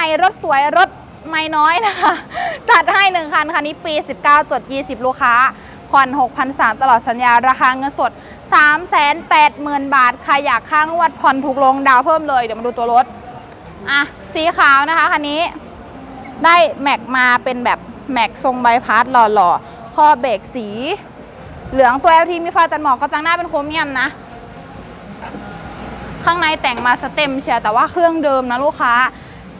ม่รถสวยรถไม่น้อยนะคะ จัดให้หนึ่งคัน คันนี้ปี 19 จด 20 ลูกค้า ผ่อน 6,300 ตลอดสัญญา ราคาเงินสด 380,000 บาท ใครอยากข้างวัดผ่อนถูกลงดาวเพิ่มเลย เดี๋ยวมาดูตัวรถ อะ สีขาวนะคะ คันนี้ ได้แม็กมาเป็นแบบแม็กทรงใบพัดหล่อๆคอเบรกสี เหลืองตัว LT มีไฟตัดหมอกกระจังหน้าเป็นโครเมียมนะ ข้างในแต่งมาสเต็มเชียร์แต่ว่าเครื่องเดิมนะลูกค้า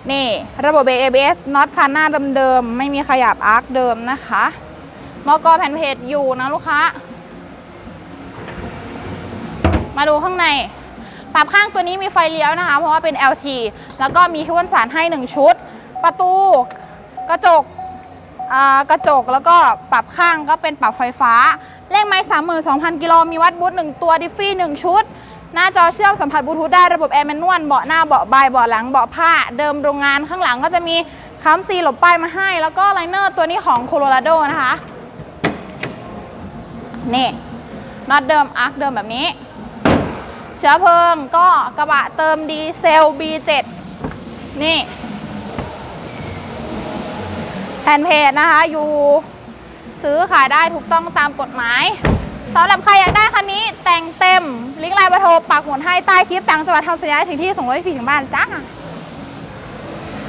นี่ระบบ ABS น็อตคันหน้าเดิมๆ ไม่มีขยับอาร์คเดิมนะคะมอกอแผ่นเพจอยู่นะลูกค้า มาดูข้างใน ปรับข้างตัวนี้มีไฟเลี้ยวนะคะ เพราะว่าเป็น LT แล้วก็มีที่วนสารให้ 1 ชุด ประตู กระจกกระจกแล้วก็ปรับข้างก็เป็นปรับไฟฟ้า เลขไม้32,000 กิโลมีวัดบูท1ตัวดิฟฟี่ 1 ชุด หน้าจอเชื่อมสัมผัสบลูทูธได้ระบบแอร์แมนนวลเบาะหน้าเบาะบายเบาะหลังเบาะผ้า เดิมโรงงานข้างหลังก็จะมีค้ำซีหลบป้ายมาให้ แล้วก็ไลเนอร์ตัวนี้ของโคโลราโดนะคะนี่น็อตเดิมอาร์คเดิมแบบนี้ เชื้อเพลิงก็กระบะเติมดีเซล B7 นี่แผ่นเพจนะคะ อยู่ซื้อขายได้ถูกต้องตามกฎหมายสำหรับใครอยากได้คันนี้แต่งเต็มลิงก์ไลน์เบอร์ โทรปักหมุดให้ใต้คลิปต่างจังหวัดทำสัญญาถึงที่ส่งรถฟรีถึงบ้านจ้า